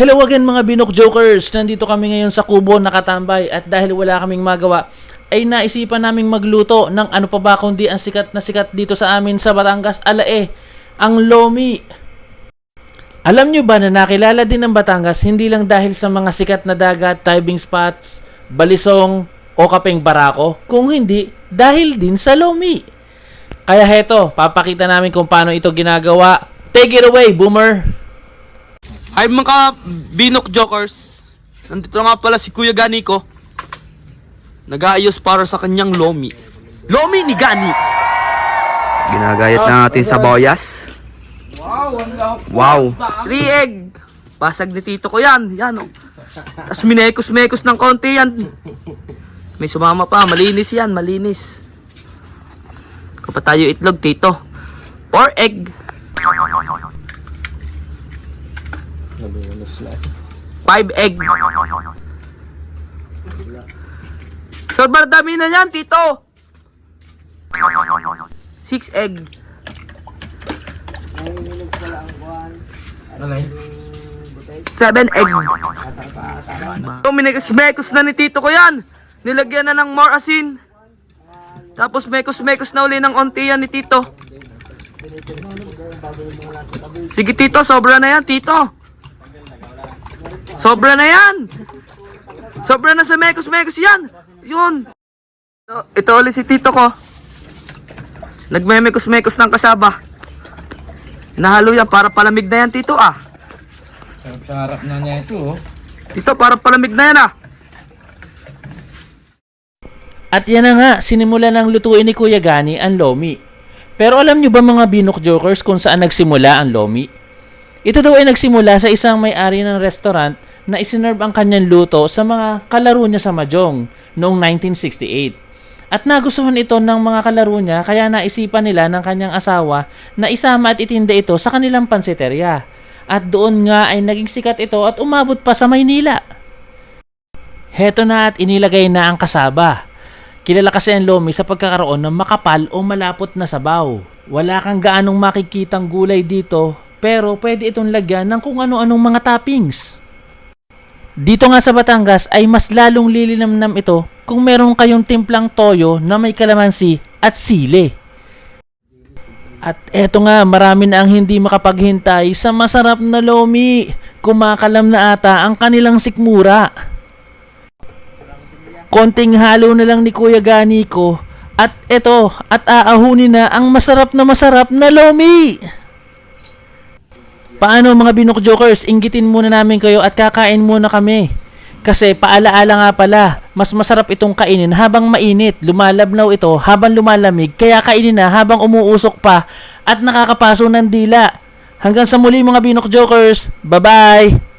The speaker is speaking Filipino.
Hello again mga Binok Jokers! Nandito kami ngayon sa Kubo nakatambay at dahil wala kaming magawa ay naisipan naming magluto ng ano pa ba kundi ang sikat na sikat dito sa amin sa Batangas Alae, ang Lomi. Alam nyo ba na nakilala din ng Batangas hindi lang dahil sa mga sikat na dagat, diving spots, balisong o kapeng barako, kung hindi dahil din sa Lomi. Kaya heto, papakita namin kung paano ito ginagawa. Take it away, Boomer! Hi mga binok jokers. Nandito nga pala si Kuya Gani ko. Nag-aayos para sa kanyang lomi. Lomi ni Gani! Ginagayat na natin sa boyas. Wow. Three egg! Pasag ni tito ko yan. Yan o. Tapos minekos-mekos ng konti yan. May sumama pa. Malinis yan. Malinis. Kapag tayo itlog, tito. Or egg. Five egg. Sobrang dami na yan, tito. Six egg. Seven egg. So, minekos-mekos na ni tito ko yan. Nilagyan na ng more asin. Tapos mekos-mekos na uli ng onti yan ni tito. Sige tito, sobra na yan tito. Sobra na yan. Sobra na sa mekos-mekos yan. Yun. Ito, ito ulit si tito ko. Nagmemekos-mekos ng kasaba. Nahalo yan para palamig na yan tito ah. Sa harap na niya ito, oh. Tito, para palamig na yan ah. At yan na nga, sinimulan ng lutuin ni Kuya Gani ang Lomi. Pero alam nyo ba mga Binok Jokers kung saan nagsimula ang Lomi? Ito daw ay nagsimula sa isang may-ari ng restaurant na isinerve ang kanyang luto sa mga kalaro niya sa Mahjong noong 1968. At nagustuhan ito ng mga kalaro niya kaya naisipan nila ng kanyang asawa na isama at itinda ito sa kanilang pansiteria. At doon nga ay naging sikat ito at umabot pa sa Maynila. Heto na at inilagay na ang kasaba. Kilala kasi ang lomi sa pagkakaroon ng makapal o malapot na sabaw. Wala kang gaanong makikitang gulay dito, pero pwede itong lagyan ng kung ano-anong mga toppings. Dito nga sa Batangas ay mas lalong lilinamnam ito kung meron kayong timplang toyo na may kalamansi at sili. At eto nga, marami na ang hindi makapaghintay sa masarap na lomi. Kumakalam na ata ang kanilang sikmura. Konting halo na lang ni Kuya Gani ko. At eto, at aahunin na ang masarap na masarap na lomi. Paano mga Binok Jokers, inggitin muna namin kayo at kakain muna kami. Kasi paalaala nga pala, mas masarap itong kainin habang mainit. Lumalabnaw ito habang lumalamig, kaya kainin na habang umuusok pa at nakakapaso ng dila. Hanggang sa muli mga Binok Jokers, bye-bye!